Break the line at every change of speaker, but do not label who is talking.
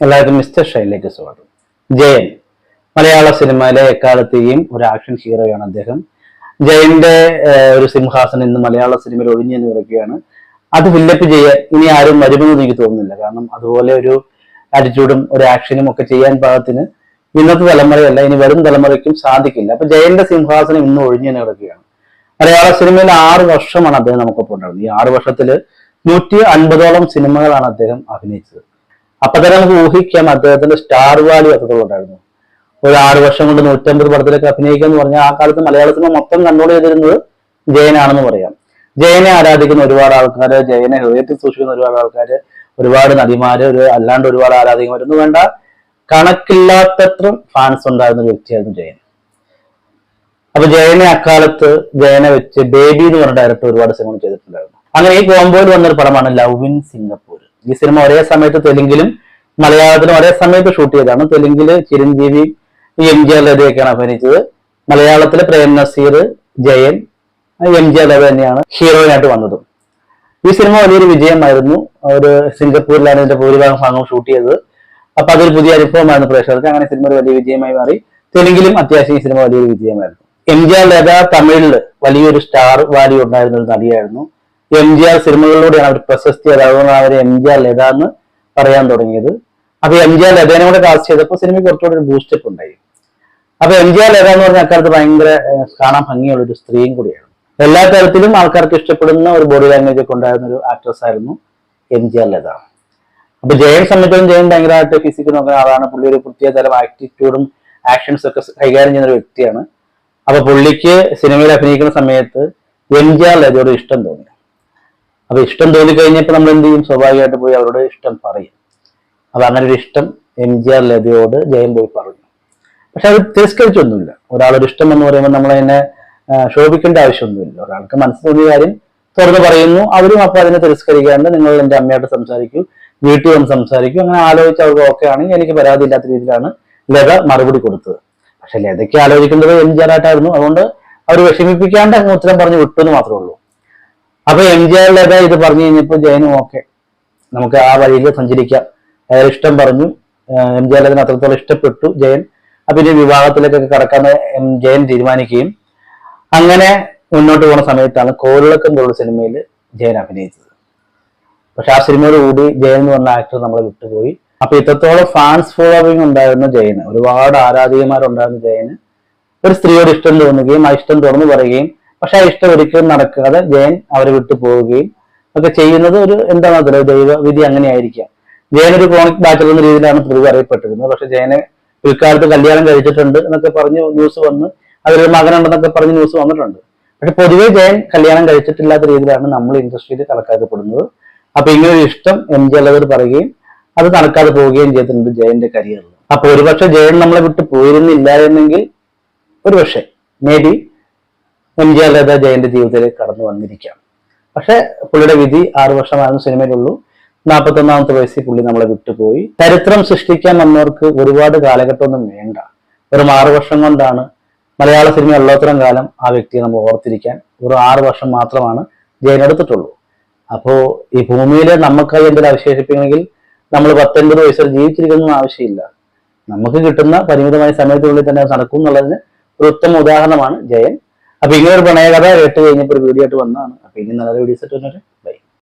എല്ലാവർക്കും മിസ്റ്റർ ഷൈനിലേക്ക് സ്വാഗതം. ജയൻ മലയാള സിനിമയിലെ എക്കാലത്തെയും ഒരു ആക്ഷൻ ഹീറോയാണ് അദ്ദേഹം. ജയന്റെ ഒരു സിംഹാസനം ഇന്ന് മലയാള സിനിമയിൽ ഒഴിഞ്ഞു എന്ന് പറയുകയാണ് അത് ഫില്ലപ്പ് ചെയ്യാൻ ഇനി ആരും വരുമെന്ന് എനിക്ക് തോന്നുന്നില്ല. കാരണം അതുപോലെ ഒരു ആറ്റിറ്റ്യൂഡും ഒരു ആക്ഷനും ഒക്കെ ചെയ്യാൻ പാകത്തിന് ഇന്നത്തെ തലമുറയല്ല ഇനി വരും തലമുറയ്ക്കും സാധിക്കില്ല. അപ്പൊ ജയന്റെ സിംഹാസനം ഇന്ന് ഒഴിഞ്ഞു കിടക്കുകയാണ് മലയാള സിനിമയിൽ ആറ് വർഷമാണ് അദ്ദേഹം നമുക്കൊപ്പം ഉണ്ടായിരുന്നത്. ഈ ആറ് വർഷത്തിൽ നൂറ്റി അൻപതോളം സിനിമകളാണ് അദ്ദേഹം അഭിനയിച്ചത്. അപ്പൊ തന്നെ നമുക്ക് ഊഹിക്കാം അദ്ദേഹത്തിന്റെ സ്റ്റാർ വാല്യൂ അത്രത്തോളം ഉണ്ടായിരുന്നു ഒരു ആറ് വർഷം കൊണ്ട് നൂറ്റമ്പത് പടത്തിലൊക്കെ അഭിനയിക്കുക എന്ന് പറഞ്ഞാൽ ആ കാലത്ത് മലയാള സിനിമ മൊത്തം കൺട്രോൾ ചെയ്തിരുന്നത് ജയനാണെന്ന് പറയാം. ജയനെ ആരാധിക്കുന്ന ഒരുപാട് ആൾക്കാര് ജയനെ ഹൃദയത്തിൽ സൂക്ഷിക്കുന്ന ഒരുപാട് ആൾക്കാര് ഒരുപാട് നടിമാര് ഒരു അല്ലാണ്ട് ഒരുപാട് ആരാധികമാരൊന്നും വേണ്ട കണക്കില്ലാത്തത്ര ഫാൻസ് ഉണ്ടായിരുന്ന ഒരു വ്യക്തിയായിരുന്നു ജയൻ. അപ്പൊ ജയനെ അക്കാലത്ത് ജയനെ വെച്ച് ബേബി എന്ന് പറഞ്ഞ ഡയറക്ടർ ഒരുപാട് സിനിമ ചെയ്തിട്ടുണ്ടായിരുന്നു. അങ്ങനെ ഈ കോമ്പോയിൽ വന്നൊരു പടമാണ് ലവ് ഇൻ സിംഗപ്പൂർ ഈ സിനിമ ഒരേ സമയത്ത് തെലുങ്കിലും മലയാളത്തിലും ഒരേ സമയത്ത് ഷൂട്ട് ചെയ്തതാണ്. തെലുങ്കിൽ ചിരഞ്ജീവി എം ജി ആർ ലതയൊക്കെയാണ് അഭിനയിച്ചത്. മലയാളത്തിലെ Prem Nazir Jayan M G R Latha തന്നെയാണ് ഹീറോയിനായിട്ട് വന്നതും. ഈ സിനിമ വലിയൊരു വിജയമായിരുന്നു. ഒരു സിംഗപ്പൂരിലാണ് ഇതിന്റെ ഭൂരിഭാഗം ഭാഗവും ഷൂട്ട് ചെയ്തത്. അപ്പൊ അതൊരു പുതിയ അനുഭവമായിരുന്നു പ്രേക്ഷകർക്ക്. അങ്ങനെ സിനിമ ഒരു വലിയ വിജയമായി മാറി. തെലുങ്കിലും അത്യാവശ്യം ഈ സിനിമ വലിയൊരു വിജയമായിരുന്നു. എം ജി ആർ ലത തമിഴിൽ വലിയൊരു സ്റ്റാർ വാല്യൂ ഉണ്ടായിരുന്ന ഒരു നടിയായിരുന്നു. എം ജി ആർ സിനിമകളിലൂടെയാണ് അവർ പ്രശസ്തി അതുകൊണ്ടാണ് അവർ എം ജി ആർ ലത എന്ന് പറയാൻ തുടങ്ങിയത്. അപ്പൊ എം ജി ആർ ലതേനെ കൂടെ കാസ്റ്റ് ചെയ്തപ്പോൾ സിനിമയ്ക്ക് കുറച്ചുകൂടി ഒരു ബൂസ്റ്റപ്പ് ഉണ്ടായി. അപ്പൊ എം ജി ആർ ലത എന്ന് പറഞ്ഞ അക്കാലത്ത് ഭയങ്കര കാണാൻ ഭംഗിയുള്ള ഒരു സ്ത്രീയും കൂടിയാണ്. എല്ലാ തരത്തിലും ആൾക്കാർക്ക് ഇഷ്ടപ്പെടുന്ന ഒരു ബോഡി ലാംഗ്വേജ് ഒക്കെ ഉണ്ടായിരുന്ന ഒരു ആക്ട്രസ് ആയിരുന്നു എം ജി ആർ ലത. അപ്പൊ ജയൻ സംബന്ധിച്ചും ജയൻ ഭയങ്കരമായിട്ട് ഫിസിക്ക് നോക്കുന്ന ആളാണ്. പുള്ളി ഒരു പ്രത്യേക തരം ആറ്റിറ്റ്യൂഡും ആക്ഷൻസ് ഒക്കെ കൈകാര്യം ചെയ്യുന്ന ഒരു വ്യക്തിയാണ്. അപ്പൊ പുള്ളിക്ക് സിനിമയിൽ അഭിനയിക്കുന്ന സമയത്ത് എം ജി ആർ ലതയോട് ഇഷ്ടം തോന്നി. അപ്പൊ ഇഷ്ടം തോന്നി കഴിഞ്ഞപ്പോൾ നമ്മൾ എന്ത് ചെയ്യും? സ്വാഭാവികമായിട്ട് പോയി അവരോട് ഇഷ്ടം പറയും. അപ്പൊ അങ്ങനെ ഒരു ഇഷ്ടം എം ജി ആർ ലതയോട് ജയം പോയി പറഞ്ഞു. പക്ഷെ അത് തിരസ്കരിച്ചൊന്നുമില്ല. ഒരാളൊരു ഇഷ്ടം എന്ന് പറയുമ്പോൾ നമ്മൾ അതിനെ ശോഭിക്കേണ്ട ആവശ്യമൊന്നുമില്ല. ഒരാൾക്ക് മനസ്സിൽ തോന്നിയ കാര്യം തുറന്നു പറയുന്നു. അവരും അപ്പൊ അതിനെ തിരസ്കരിക്കാണ്ട് നിങ്ങൾ എന്റെ അമ്മയായിട്ട് സംസാരിക്കൂ. വീട്ടിൽ വന്ന് സംസാരിക്കൂ. അങ്ങനെ ആലോചിച്ച് അവർക്ക് ഓക്കെ ആണെങ്കിൽ എനിക്ക് പരാതി ഇല്ലാത്ത രീതിയിലാണ് ലത മറുപടി കൊടുത്തത്. പക്ഷെ ലതയ്ക്ക് ആലോചിക്കേണ്ടത് എം ജി ആർ ആയിട്ടായിരുന്നു. അതുകൊണ്ട് അവർ വിഷമിപ്പിക്കാണ്ട് അങ്ങ് ഉത്തരം പറഞ്ഞു വിട്ടു എന്ന് മാത്രമേ ഉള്ളൂ. അപ്പൊ എം ജി ആറിലേതാ ലത ഇത് പറഞ്ഞു കഴിഞ്ഞപ്പോൾ ജയനും ഓക്കെ നമുക്ക് ആ വഴിയിൽ സഞ്ചരിക്കാം. അയാൾ ഇഷ്ടം പറഞ്ഞു. എം ജി ആറിലേതിന് അത്രത്തോളം ഇഷ്ടപ്പെട്ടു ജയൻ. അപ്പൊ ഇനി വിവാഹത്തിലേക്കൊക്കെ കടക്കാൻ എം ജയൻ തീരുമാനിക്കുകയും. അങ്ങനെ മുന്നോട്ട് പോകുന്ന സമയത്താണ് കോളിളക്കം പോലുള്ള സിനിമയിൽ ജയൻ അഭിനയിച്ചത്. പക്ഷെ ആ സിനിമയോട് കൂടി ജയൻ എന്ന് പറഞ്ഞ ആക്ടർ നമ്മളെ വിട്ടുപോയി. അപ്പൊ ഇത്രത്തോളം ഫാൻസ് ഫോളോവിങ് ഉണ്ടായിരുന്ന ജയന് ഒരുപാട് ആരാധികമാരുണ്ടായിരുന്ന ജയന് ഒരു സ്ത്രീയോട് ഇഷ്ടം തോന്നുകയും ആ ഇഷ്ടം തുറന്നു പറയുകയും പക്ഷെ ആ ഇഷ്ടം ഒരിക്കലും നടക്കാതെ ജയൻ അവരെ വിട്ടു പോവുകയും ഒക്കെ ചെയ്യുന്നത് ഒരു എന്താണെന്ന് ദൈവ വിധി അങ്ങനെയായിരിക്കാം. ജയൻ ഒരു ക്രോണിക് ബാച്ചലർ എന്ന രീതിയിലാണ് പൊതുവെ അറിയപ്പെട്ടിരുന്നത്. പക്ഷെ ജയനെ പിൽക്കാലത്ത് കല്യാണം കഴിച്ചിട്ടുണ്ട് എന്നൊക്കെ പറഞ്ഞ് ന്യൂസ് വന്ന് അതിലൊരു മകനുണ്ടെന്നൊക്കെ പറഞ്ഞ് ന്യൂസ് വന്നിട്ടുണ്ട്. പക്ഷെ പൊതുവേ ജയൻ കല്യാണം കഴിച്ചിട്ടില്ലാത്ത രീതിയിലാണ് നമ്മൾ ഇൻഡസ്ട്രിയിൽ കണക്കാക്കപ്പെടുന്നത്. അപ്പൊ ഇങ്ങനെ ഒരു ഇഷ്ടം എം ജി അല്ലവർ പറയുകയും അത് നടക്കാതെ പോവുകയും ചെയ്തിട്ടുണ്ട് ജയന്റെ കരിയറിൽ. അപ്പൊ ഒരുപക്ഷെ ജയൻ നമ്മളെ വിട്ട് പോയിരുന്നില്ല എന്നെങ്കിൽ ഒരുപക്ഷെ may be M G Latha ജയന്റെ ജീവിതത്തിലേക്ക് കടന്നു വന്നിരിക്കാം പക്ഷെ പുള്ളിയുടെ വിധി ആറു വർഷമായിരുന്നു സിനിമയിലുള്ളൂ. നാൽപ്പത്തി ഒന്നാമത്തെ വയസ്സിൽ പുള്ളി നമ്മളെ വിട്ടുപോയി. ചരിത്രം സൃഷ്ടിക്കാൻ വന്നവർക്ക് ഒരുപാട് കാലഘട്ടമൊന്നും വേണ്ട. വെറും ആറു വർഷം കൊണ്ടാണ് മലയാള സിനിമ ഉള്ളത്രയും കാലം ആ വ്യക്തിയെ നമ്മൾ ഓർത്തിരിക്കാൻ ഒരു ആറു വർഷം മാത്രമാണ് ജയൻ എടുത്തിട്ടുള്ളൂ. അപ്പോ ഈ ഭൂമിയിൽ നമുക്കായി എന്തെങ്കിലും അവശേഷിപ്പിക്കണമെങ്കിൽ നമ്മൾ പത്തൊൻപത് വയസ്സിൽ ജീവിച്ചിരിക്കുന്ന ആവശ്യമില്ല. നമുക്ക് കിട്ടുന്ന പരിമിതമായ സമയത്തിനുള്ളിൽ തന്നെ നടക്കും എന്നുള്ളതിന് ഒരു ഉത്തമ ഉദാഹരണമാണ് ജയൻ. അപ്പൊ ഇങ്ങനെ ഒരു പ്രണയകഥ കേട്ട് കഴിഞ്ഞപ്പോൾ ഒരു വീഡിയോ ആയിട്ട് വന്നതാണ്. അപ്പൊ ഇനി നല്ല വീഡിയോസ് ആയിട്ട് വന്നിട്ട്